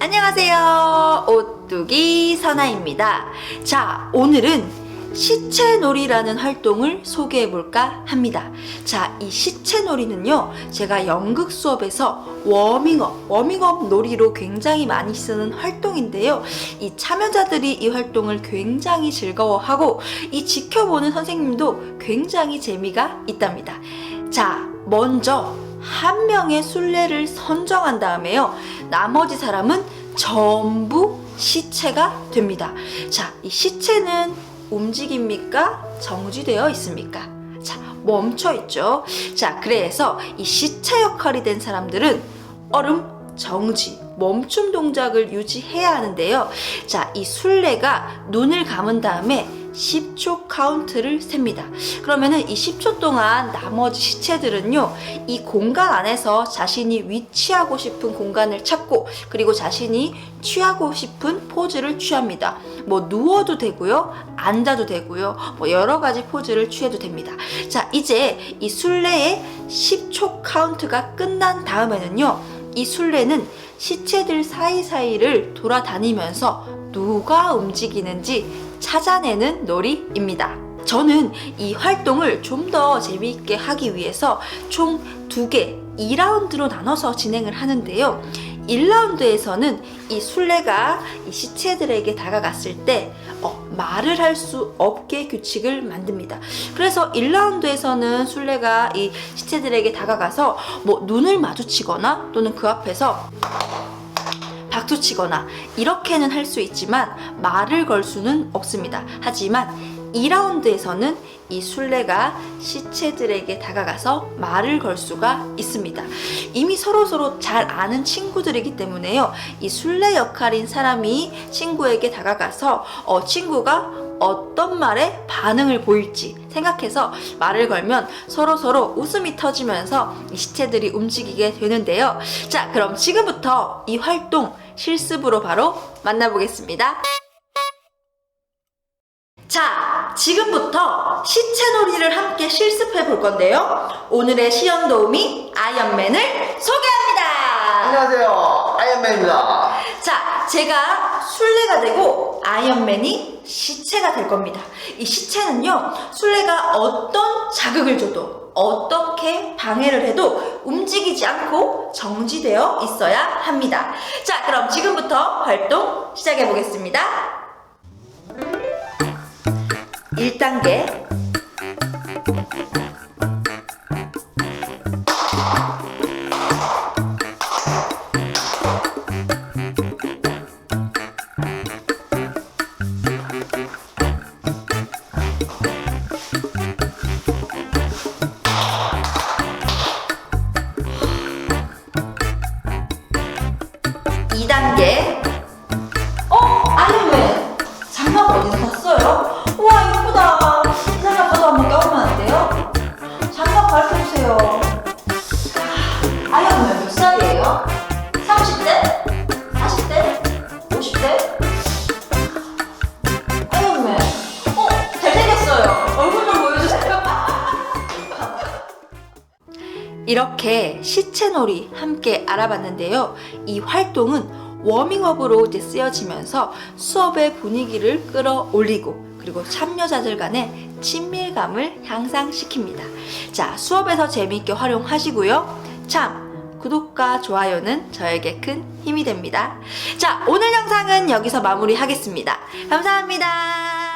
안녕하세요. 오뚜기 선아입니다. 자, 오늘은 시체놀이라는 활동을 소개해 볼까 합니다. 자, 이 시체놀이는요, 제가 연극 수업에서 워밍업, 워밍업 놀이로 굉장히 많이 쓰는 활동인데요. 이 참여자들이 이 활동을 굉장히 즐거워하고, 이 지켜보는 선생님도 굉장히 재미가 있답니다. 자, 먼저 한 명의 순례를 선정한 다음에요. 나머지 사람은 전부 시체가 됩니다. 자, 이 시체는 움직입니까? 정지되어 있습니까? 자, 멈춰 있죠. 자, 그래서 이 시체 역할이 된 사람들은 얼음, 정지, 멈춤 동작을 유지해야 하는데요. 자, 이 순례가 눈을 감은 다음에 10초 카운트를 셉니다. 그러면은 이 10초 동안 나머지 시체들은요, 이 공간 안에서 자신이 위치하고 싶은 공간을 찾고, 그리고 자신이 취하고 싶은 포즈를 취합니다. 뭐 누워도 되고요, 앉아도 되고요, 뭐 여러 가지 포즈를 취해도 됩니다. 자, 이제 이 순례의 10초 카운트가 끝난 다음에는요, 이 순례는 시체들 사이사이를 돌아다니면서 누가 움직이는지 찾아내는 놀이입니다. 저는 이 활동을 좀 더 재미있게 하기 위해서 총 두 개, 2라운드로 나눠서 진행을 하는데요. 1라운드에서는 이 순례가 이 시체들에게 다가갔을 때 어, 말을 할 수 없게 규칙을 만듭니다. 그래서 1라운드에서는 순례가 이 시체들에게 다가가서 뭐 눈을 마주치거나 또는 그 앞에서 박수 치거나 이렇게는 할 수 있지만 말을 걸 수는 없습니다. 하지만 2라운드에서는 이 순례가 시체들에게 다가가서 말을 걸 수가 있습니다. 이미 서로서로 잘 아는 친구들이기 때문에요. 이 순례 역할인 사람이 친구에게 다가가서 어, 친구가 어떤 말에 반응을 보일지 생각해서 말을 걸면 서로 서로 웃음이 터지면서 이 시체들이 움직이게 되는데요. 자, 그럼 지금부터 이 활동 실습으로 바로 만나보겠습니다. 자, 지금부터 시체놀이를 함께 실습해 볼 건데요. 오늘의 시연 도우미 아이언맨을 소개합니다. 안녕하세요. 아이언맨입니다. 자, 제가 술래가 되고 아이언맨이 시체가 될 겁니다. 이 시체는요, 술래가 어떤 자극을 줘도 어떻게 방해를 해도 움직이지 않고 정지되어 있어야 합니다. 자, 그럼 지금부터 활동 시작해 보겠습니다. 1단계. 이렇게 시체놀이 함께 알아봤는데요. 이 활동은 워밍업으로 이제 쓰여지면서 수업의 분위기를 끌어올리고 그리고 참여자들 간의 친밀감을 향상시킵니다. 자, 수업에서 재미있게 활용하시고요. 참, 구독과 좋아요는 저에게 큰 힘이 됩니다. 자, 오늘 영상은 여기서 마무리하겠습니다. 감사합니다.